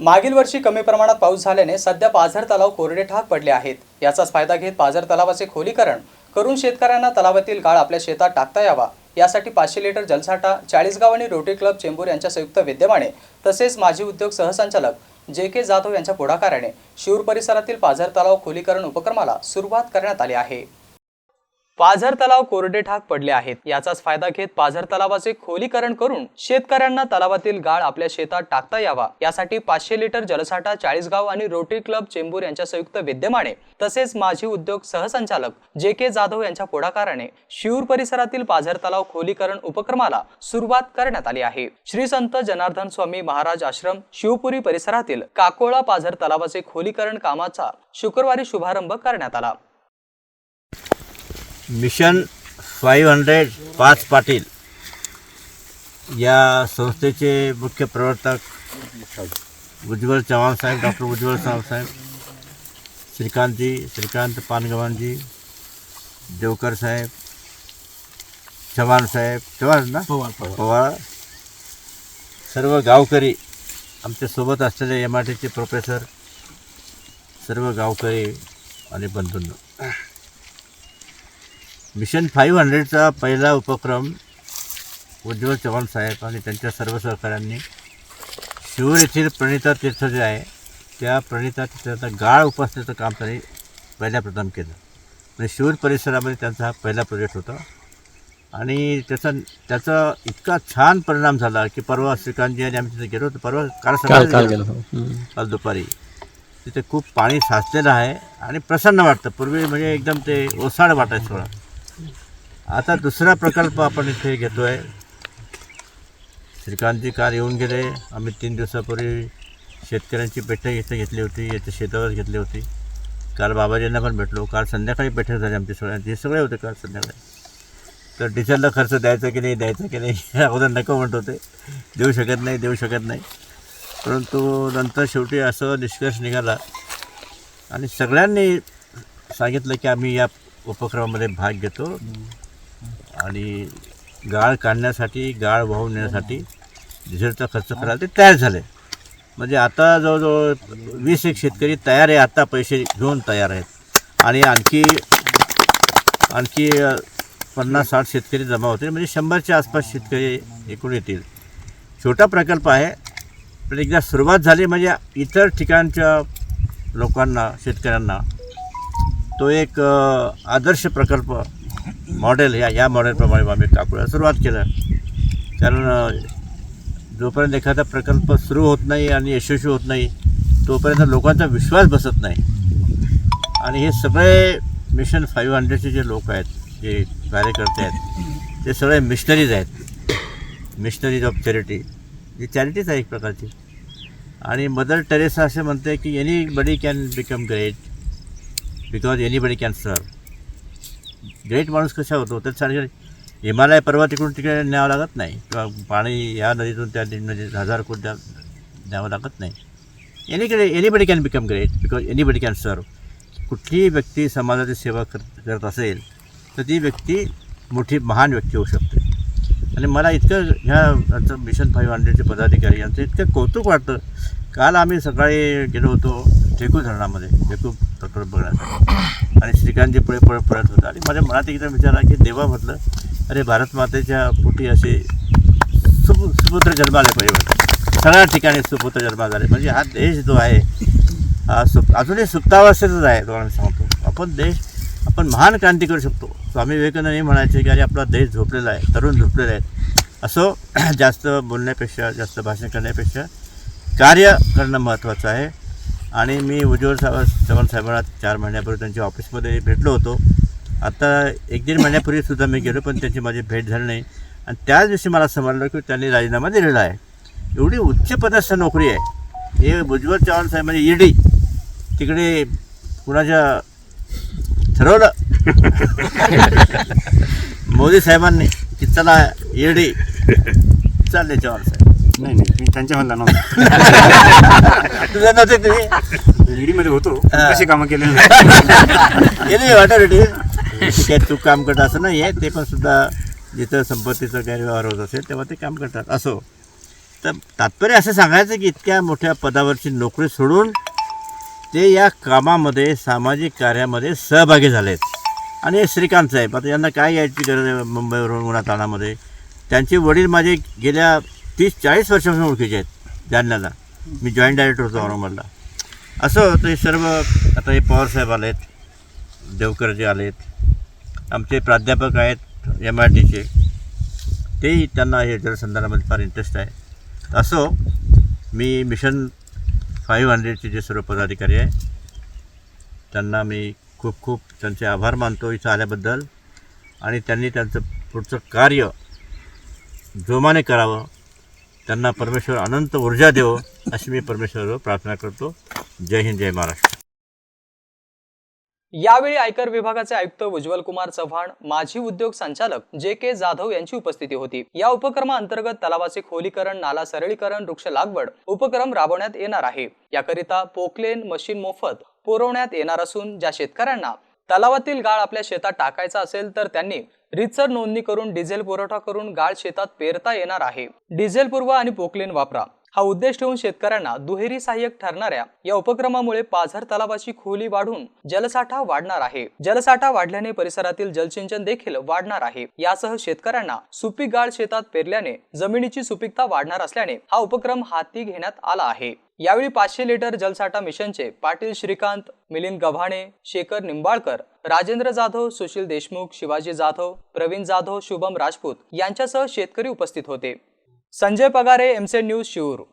मागील वर्षी कमी प्रमाणात पाऊस झाल्याने सध्या पाझर तलाव कोरडे ठाक पडले आहेत. याचाच फायदा घेत पाझर तलावाचे खोलीकरण करून शेतकऱ्यांना तलावातील गाळ आपल्या शेतात टाकता यावा. यासाठी पाचशे लिटर जलसाठा चाळीसगाव आणि रोटरी क्लब चेंबूर यांच्या संयुक्त विद्यमाने तसेच माजी उद्योग सहसंचालक जे के जाधव यांच्या पुढाकाराने शिरूर परिसरातील पाझर तलाव खोलीकरण उपक्रमाला सुरुवात करण्यात आली आहे. पाझर तलाव कोरडे ठाक पडले आहेत. याचाच फायदा घेत पाझर तलावाचे खोलीकरण करून शेतकऱ्यांना तलावातील गाळ आपल्या शेतात टाकता यावा. यासाठी पाचशे लिटर जलसाठा चाळीसगाव आणि रोटरी क्लब चेंबूर यांच्या संयुक्त विद्यमाने तसेच माजी उद्योग सहसंचालक जे के जाधव यांच्या पुढाकाराने शिऊर परिसरातील पाझर तलाव खोलीकरण उपक्रमाला सुरुवात करण्यात आली आहे. श्री संत जनार्दन स्वामी महाराज आश्रम शिवपुरी परिसरातील काकोळा पाझर तलावाचे खोलीकरण कामाचा शुक्रवारी शुभारंभ करण्यात आला. मिशन फाईव्ह हंड्रेड पाच पाटील या संस्थेचे मुख्य प्रवर्तक उज्ज्वल चव्हाण साहेब डॉक्टर उज्ज्वल साहेब श्रीकांतजी श्रीकांत पानगवानजी देवकर साहेब चव्हाण साहेब चव्हाण ना? पवार सर्व गावकरी आमच्यासोबत असलेले एम आर टीचे प्रोफेसर सर्व गावकरी आणि बंधूंनो. मिशन फाईव्ह हंड्रेडचा पहिला उपक्रम उज्ज्वल चव्हाण साहेब आणि त्यांच्या सर्व सहकाऱ्यांनी शिवूर येथील प्रणिता तीर्थ जे आहे त्या प्रणिता तीर्थाचा गाळ उपासण्याचं काम त्यांनी पहिल्या प्रथम केलं. म्हणजे शिवूर परिसरामध्ये त्यांचा हा पहिला प्रोजेक्ट होता. आणि त्याचा त्याचा इतका छान परिणाम झाला की परवा श्रीकांतजी आणि आम्ही तिथे गेलो होतो. परवा काल सकाळी. काल दुपारी. तिथे खूप पाणी साचलेलं आहे आणि प्रसन्न वाटतं. पूर्वी म्हणजे एकदम ते ओसाड वाटायचं थोडं. आता दुसरा प्रकल्प आपण इथे घेतो आहे श्रीकांतजी काल येऊन गेले. आम्ही तीन दिवसापूर्वी शेतकऱ्यांची बैठक इथे घेतली होती. याच्या शेतावर घेतली होती. काल बाबाजींना पण भेटलो. काल संध्याकाळी बैठक झाली आमची सगळ्यांची. सगळे होते काल संध्याकाळी. तर डिझेलला खर्च द्यायचा की नाही द्यायचा की नाही अगोदर नको म्हणत होते. देऊ शकत नाही देऊ शकत नाही. परंतु नंतर शेवटी असं निष्कर्ष निघाला. आणि सगळ्यांनी सांगितलं की आम्ही या उपक्रमामध्ये भाग घेतो. आणि गाळ काढण्यासाठी गाळ वाहून नेण्यासाठी डिझेलचा खर्च करायला ते तयार झाले. म्हणजे आता जवळजवळ वीस एक शेतकरी तयार आहे आता पैसे घेऊन तयार आहेत. आणि आणखी आणखी पन्नास साठ शेतकरी जमा होतील म्हणजे शंभरच्या आसपास शेतकरी एकूण येतील. छोटा प्रकल्प आहे पण एकदा सुरुवात झाली म्हणजे इतर ठिकाणच्या लोकांना शेतकऱ्यांना तो एक आदर्श प्रकल्प मॉडेल या या मॉडेलप्रमाणे आम्ही टाकूया. सुरुवात केलं. कारण जोपर्यंत एखादा प्रकल्प सुरू होत नाही आणि यशस्वी होत नाही तोपर्यंत लोकांचा विश्वास बसत नाही. आणि हे सगळे मिशन फाईव्ह हंड्रेडचे जे लोक आहेत जे कार्यकर्ते आहेत ते सगळे मिशनरीज आहेत. मिशनरीज ऑफ चॅरिटी ही चॅरिटीच आहे एक प्रकारची. आणि मदर टेरेसा असे म्हणते की anybody can become great because anybody can serve great माणूस कसा होतो त्याच्यासाठी हिमालय पर्वत तिकडून तिकडे न्यावं लागत नाही. किंवा पाणी या नदीतून त्या नदी हजार कोट द्या द्यावं लागत नाही. एनीकडे anybody can become great because anybody can serve कुठलीही व्यक्ती समाजाची सेवा कर करत असेल तर ती व्यक्ती मोठी महान व्यक्ती होऊ शकते. आणि मला इतकं ह्या मिशन फाईव्ह हंड्रेडचे पदाधिकारी यांचं इतकं कौतुक वाटतं. काल आम्ही सकाळी गेलो होतो ढेकू धरणामध्ये ढेकू प्रकल्प बघण्यासाठी. आणि श्रीकांतजी पुढे पळत पळत होता. आणि माझ्या मनात एकदम विचार आला की देवा म्हटलं अरे भारत मातेच्या पोटी असे सुप सुपुत्र जन्माला पाहिजे म्हटलं सगळ्या ठिकाणी सुपुत्र जन्मा झाले. म्हणजे हा देश जो आहे हा सुप अजूनही सुप्तावस्थेतच आहे तुम्हाला मी सांगतो. आपण देश आपण महान क्रांती करू शकतो. स्वामी विवेकानंद हे म्हणायचे की अरे आपला देश झोपलेला आहे तरुण झोपलेला आहे. असो जास्त बोलण्यापेक्षा जास्त भाषण करण्यापेक्षा कार्य करणं महत्त्वाचं आहे. आणि मी उज्ज्वल साहेब चव्हाण साहेबांना चार महिन्यापूर्वी त्यांच्या ऑफिसमध्ये भेटलो होतो. आता एक दीड महिन्यापूर्वीसुद्धा मी गेलो पण त्यांची माझी भेट झाली नाही. आणि त्याच दिवशी मला समजलं की त्यांनी राजीनामा दिलेला आहे. एवढी उच्च पदस्थ नोकरी आहे. हे उज्ज्वल चव्हाण साहेब म्हणजे ईडी तिकडे कुणाच्या ठरवलं? मोदी साहेबांनी की चला ईडी. चालले चव्हाण साहेब. नाही नाही मी त्यांच्या म्हणला नव्हता. तुझं नव्हते तुम्ही? ईडीमध्ये होतो. हा. कशी कामं केलेली गेली ऑटोरिटी काय तू काम करत असं नाही आहे ते पण सुद्धा जिथं संपत्तीचा गैरव्यवहार होत असेल तेव्हा ते काम करतात. असो. तर तात्पर्य असं सांगायचं की इतक्या मोठ्या पदावरची नोकरी सोडून ते या कामामध्ये सामाजिक कार्यामध्ये सहभागी झालेत. आणि हे श्रीकांत साहेब आता यांना काय यायची गरज आहे मुंबईवरून उन्हाताणामध्ये त्यांचे वडील माझे गेल्या तीस चाळीस वर्षापासून ओळखीचे आहेत जालन्याला मी जॉईंट डायरेक्टर होतो औरंगाबादला. असं ते सर्व आता हे पवारसाहेब आलेत देवकरजी आलेत आमचे प्राध्यापक आहेत एम आय टीचे तेही त्यांना हे जलसंधारणामध्ये फार इंटरेस्ट आहे. असो मी मिशन फाईव्ह हंड्रेडचे जे सर्व पदाधिकारी आहे त्यांना मी खूप खूप त्यांचे आभार मानतो इथं आल्याबद्दल. आणि त्यांनी त्यांचं पुढचं कार्य जोमाने करावं त्यांना परमेश्वर अनंत ऊर्जा देवो अशी मी परमेश्वरावर प्रार्थना करतो. जय हिंद जय महाराष्ट्र. यावेळी आयकर विभागाचे आयुक्त उज्ज्वल कुमार चव्हाण माजी उद्योग संचालक जे के जाधव यांची उपस्थिती होती. या उपक्रमाअंतर्गत तलावाचे खोलीकरण नाला सरळीकरण वृक्ष लागवड उपक्रम राबवण्यात येणार आहे. याकरिता पोकलेन मशीन मोफत पुरवण्यात येणार असून ज्या शेतकऱ्यांना तलावातील गाळ आपल्या शेतात टाकायचा असेल तर त्यांनी रितसर नोंदणी करून डिझेल पुरवठा करून गाळ शेतात पेरता येणार आहे. डिझेल पूर्व आणि पोकलेन वापरा. हा उद्देश ठेवून शेतकऱ्यांना दुहेरी सहाय्यक ठरणाऱ्या या उपक्रमामुळे पाझर तलावाची खोली वाढून जलसाठा वाढणार आहे. जलसाठा वाढल्याने परिसरातील जलसिंचन देखील वाढणार आहे. यासह शेतकऱ्यांना सुपीक गाळ शेतात पेरल्याने जमिनीची सुपीकता वाढणार असल्याने हा उपक्रम हाती घेण्यात आला आहे. यावेळी पाचशे लिटर जलसाठा मिशनचे पाटील श्रीकांत मिलिंद गव्हाणे शेखर निंबाळकर राजेंद्र जाधव सुशील देशमुख शिवाजी जाधव प्रवीण जाधव शुभम राजपूत यांच्यासह शेतकरी उपस्थित होते. संजय पगारे एमसे न्यूज शिवूर